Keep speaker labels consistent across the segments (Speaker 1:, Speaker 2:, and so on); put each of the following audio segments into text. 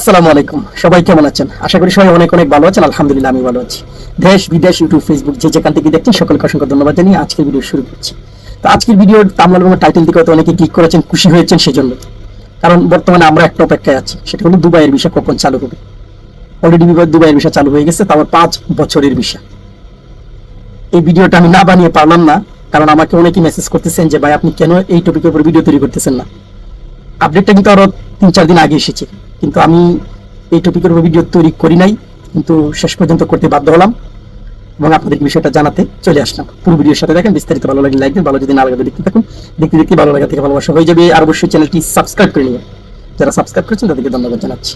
Speaker 1: আসসালামু আলাইকুম। সবাই কেমন আছেন? আশা করি সবাই অনেক অনেক ভালো আছেন, আলহামদুলিল্লাহ আমি ভালো আছি। দেশ, বিদেশ ইউটিউব ফেসবুক যে যেখান থেকে দেখছেন, সকলকে অসংখ্য ধন্যবাদ জানিয়ে আজকের ভিডিও শুরু করছি। তো আজকের ভিডিওর তামলাল এবং টাইটেল দিকে হয়তো অনেকে ক্লিক করেছেন, খুশি হয়েছেন সেজন্য। কারণ বর্তমানে আমরা একটা অপেক্ষায় আছি, সেটা হলো দুবাইয়ের বিষয় কখন চালু হবে। অলরেডি দুবাইয়ের বিষয় চালু হয়ে গেছে তারপর পাঁচ বছরের বিষয় এই ভিডিওটা আমি না বানিয়ে পারলাম না, কারণ আমাকে অনেকেই মেসেজ করতেছেন যে, ভাই, আপনি কেন এই টপিকের উপর ভিডিও তৈরি করতেছেন না? আপডেটটা কিন্তু আরও তিন চার দিন আগে এসেছে। কিন্তু আমি এই টপিকের উপর ভিডিও তৈরি করি নাই, কিন্তু শেষ পর্যন্ত করতে বাধ্য হলাম এবং আপনাদের বিষয়টা জানাতে চলে আসলাম। পুরো ভিডিওর সাথে দেখেন বিস্তারিত ভালো লাগে লাইক দিন, ভালো যদি না লাগে দেখতে থাকুন। দেখতে দেখতে ভালো লাগা থেকে ভালোবাসা হয়ে যাবে। আর অবশ্যই চ্যানেলটি সাবস্ক্রাইব করে নিয়ে যারা সাবস্ক্রাইব করেছেন, তাদেরকে ধন্যবাদ জানাচ্ছি।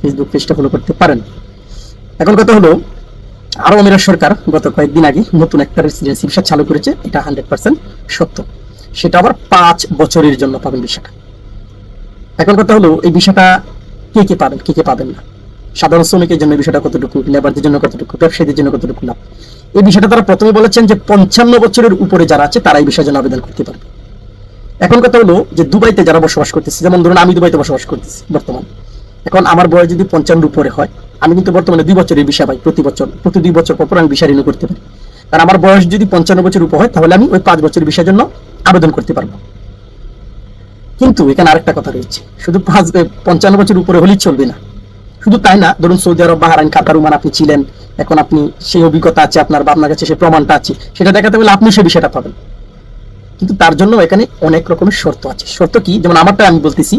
Speaker 1: ফেসবুক পেজটা ফলো করতে পারেন। এখন কথা হলো আরও আমিরা সরকার গত কয়েকদিন আগে নতুন একটা রেসিডেন্সি ভিসা চালু করেছে। এটা হান্ড্রেড পার্সেন্ট সত্য। সেটা আবার পাঁচ বছরের জন্য পাবেন ভিসাটা এখন কথা হলো, এই বিষয়টা কে কে পাবেন, কে কে পাবেন না? সাধারণ শ্রমিকের জন্য বিষয়টা কতটুকু, লেবারদের জন্য কতটুকু, ব্যবসায়ীদের জন্য কতটুকু লাভ? এই বিষয়টা তারা প্রথমে বলেছেন যে পঞ্চান্ন বছরের উপরে যারা আছে, তারা এই বিষয়ের জন্য আবেদন করতে পারবে। এখন কথা হলো যে দুবাইতে যারা বসবাস করতেছে, যেমন ধরুন আমি দুবাইতে বসবাস করতেছি বর্তমান। এখন আমার বয়স যদি পঞ্চান্ন উপরে হয়, আমি কিন্তু বর্তমানে দুই বছরের বিষয় পাই প্রতি বছর, প্রতি দুই বছর পর আমি বিষয় রিনিউ করতে পারি। কারণ আমার বয়স যদি পঞ্চান্ন বছর উপর হয়, তাহলে আমি ওই পাঁচ বছরের বিষয়ের জন্য আবেদন করতে পারব। কিন্তু এখানে আরেকটা কথা রয়েছে। শুধু পাঁচ পঞ্চান্ন বছর উপরে হলেই চলবে না। শুধু তাই না, ধরুন সৌদি আরব, বাহারাইন কাতার আপনি ছিলেন, এখন আপনি সেই অভিজ্ঞতা আছে, আপনার বা আপনার কাছে সেই প্রমাণটা আছে, সেটা দেখাতে হলে আপনি সেই বিষয়টা পাবেন। কিন্তু তার জন্য এখানে অনেক রকমের শর্ত আছে। শর্ত কি? যেমন আমারটা আমি বলতেছি,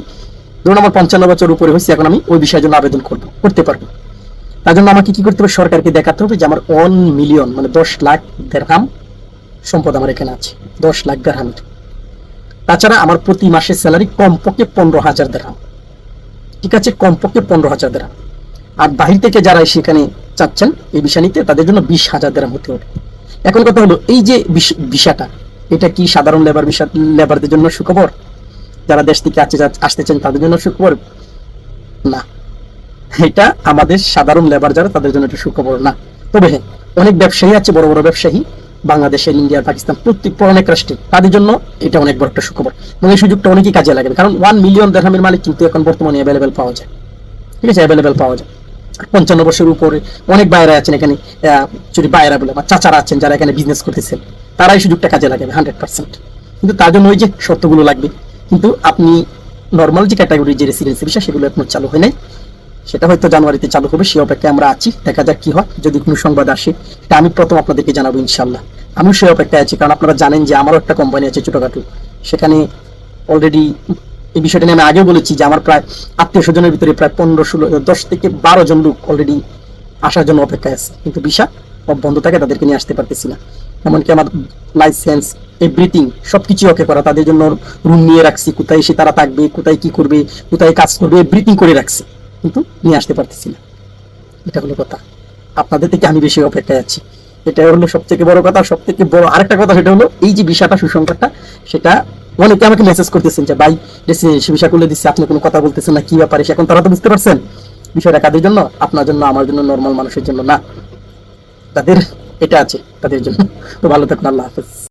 Speaker 1: ধরুন আমার পঞ্চান্ন বছর উপরে হয়েছে, এখন আমি ওই বিষয়ের জন্য আবেদন করব, করতে পারব। তার জন্য আমাকে কি করতে হবে? সরকারকে দেখাতে হবে যে আমার ওয়ান মিলিয়ন মানে দশ লাখ দেড়হাম সম্পদ আমার এখানে আছে। দশ লাখ দেড়হামের তাছাড়া আমার প্রতি মাসের স্যালারি কমপক্ষে পনেরো হাজার দেড়হাম ঠিক আছে? কমপক্ষে পনেরো হাজার দেড়হাম আর বাহির থেকে যারা সেখানে চাচ্ছেন, এই বিষয় নিতে, তাদের জন্য বিশ হাজার দেড়হাম হতে হবে। এখন কথা হলো, এই যে বিষয়টা এটা কি সাধারণ লেবার বিষয় লেবারদের জন্য সুখবর? যারা দেশ থেকে আসতে আসতে চান তাদের জন্য সুখবর? না। এটা আমাদের সাধারণ লেবার যারা, তাদের জন্য এটা সুখবর না। তবে হ্যাঁ অনেক ব্যবসায়ী আছে, বড় বড় ব্যবসায়ী। বাংলাদেশের ইন্ডিয়া, পাকিস্তান প্রত্যেক অনেক রাষ্ট্রে তাদের জন্য এটা অনেক বড় একটা সুখবর। এবং এই সুযোগটা অনেকেই কাজে লাগবে। কারণ ওয়ান মিলিয়ন দেড়হামের মালিক কিন্তু এখন বর্তমানে অ্যাভেলেবেল পাওয়া যায়। ঠিক আছে? অ্যাভেলেবেল পাওয়া যায়। পঞ্চান্ন বছরের উপরে অনেক বাইরে আছেন এখানে যদি বাইরা বলে, বা চাচারা আছেন যারা এখানে বিজনেস করতেছেন, তারা এই সুযোগটা কাজে লাগাবে হান্ড্রেড পার্সেন্ট কিন্তু তার জন্য ওই যে শর্তগুলো লাগবে, কিন্তু আপনি নর্মাল যে ক্যাটাগরি যে রেসিডেন্সি বিষয়, সেগুলো এখন চালু হয় নাই। সেটা হয়তো জানুয়ারিতে চালু হবে, সে অপেক্ষায় আমরা আছি। দেখা যাক কি হয়। যদি কোনো সংবাদ আসে এটা আমি প্রথম আপনাদেরকে জানাব ইনশাল্লাহ আমিও সেই অপেক্ষায় আছি, কারণ আপনারা জানেন যে আমারও একটা কোম্পানি আছে ছোটখাটো। সেখানে অলরেডি এই বিষয়টা নিয়ে আমি আগেও বলেছি যে আমার প্রায় আত্মীয় স্বজনের ভিতরে প্রায় পনেরো, ষোলো, দশ থেকে বারো জন লোক অলরেডি আসার জন্য অপেক্ষায় আছে। কিন্তু ভিসা বন্ধ থাকে, তাদেরকে নিয়ে আসতে পারতেছি না। এমনকি আমার লাইসেন্স এভরিথিং সবকিছু ওকে করা। তাদের জন্য রুম নিয়ে রাখছি, কোথায় এসে তারা থাকবে, কোথায় কি করবে, কোথায় কাজ করবে এভরিথিং করে রাখছি। কিন্তু নিয়ে আসতে পারতেছি না। এটা হলো কথা। আপনাদের থেকে আমি বেশি অপেক্ষায় আছি। এটা হলো সব থেকে বড় কথা। সব থেকে বড় আরেকটা কথা, সেটা হলো এই যে বিষয়টা সুসংবাদটা, সেটা অনেকে আমাকে মেসেজ করতেছেন যে, ভাই সে বিষয় করলে দিচ্ছে, আপনি কোনো কথা বলতেছেন না, কি ব্যাপারে? এখন তারা তো বুঝতে পারছেন। বিষয়টা কাদের জন্য? আপনার জন্য, আমার জন্য নর্মাল মানুষের জন্য না। তাদের, এটা আছে তাদের জন্য। তো ভালো থাকুন, আল্লাহ হাফেজ।